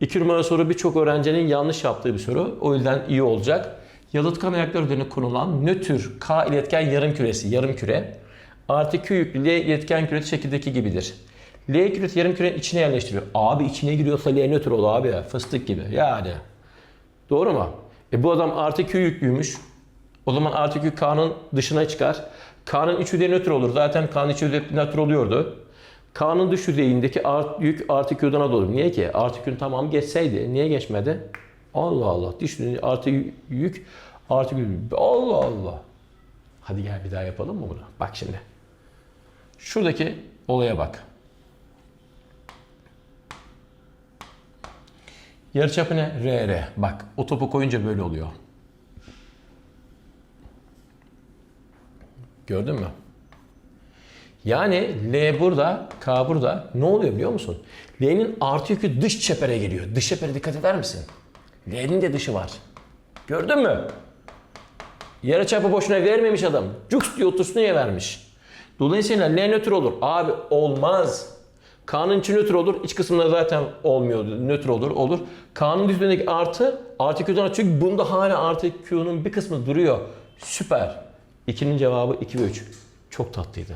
İki numara soru birçok öğrencinin yanlış yaptığı bir soru. O yüzden iyi olacak. Yalıtkan ayaklar üzerine konulan nötr K iletken yarım küresi, yarım küre artı Q yüklü iletken küresi şekildeki gibidir. L küresi yarım kürenin içine yerleştiriyor. Abi içine giriyorsa L nötr ol abi ya. Fıstık gibi. Yani. Doğru mu? E bu adam artı Q yüklüymüş. O zaman artı Q K'nın dışına çıkar. K'nın iç yüzeyi nötr olur. Zaten K'nın iç yüzeyi nötr oluyordu. K'nın dış yüzeyindeki art, yük artı Q'dan olur. Niye ki? Artı Q'nun tamamı geçseydi. Niye geçmedi? Allah Allah. Dış yüzey artı yük artı Q. Allah Allah. Hadi gel bir daha yapalım mı bunu? Bak şimdi. Şuradaki olaya bak. Yarıçapı ne? R, R. Bak o topu koyunca böyle oluyor. Gördün mü? Yani L burada, K burada. Ne oluyor biliyor musun? L'nin artı yükü dış çepere geliyor. Dış çepere dikkat eder misin? L'nin de dışı var. Gördün mü? Yarıçapı boşuna vermemiş adam. Cux diye otursun niye vermiş? Dolayısıyla L nötr olur. Abi olmaz. K'nın içi nötr olur. İç kısmında zaten olmuyor. Nötr olur. Olur. K'nın düzlüğündeki artı artı Q'dan çünkü bunda hala artı Q'nun bir kısmı duruyor. Süper. 2'nin cevabı 2 ve 3. Çok tatlıydı.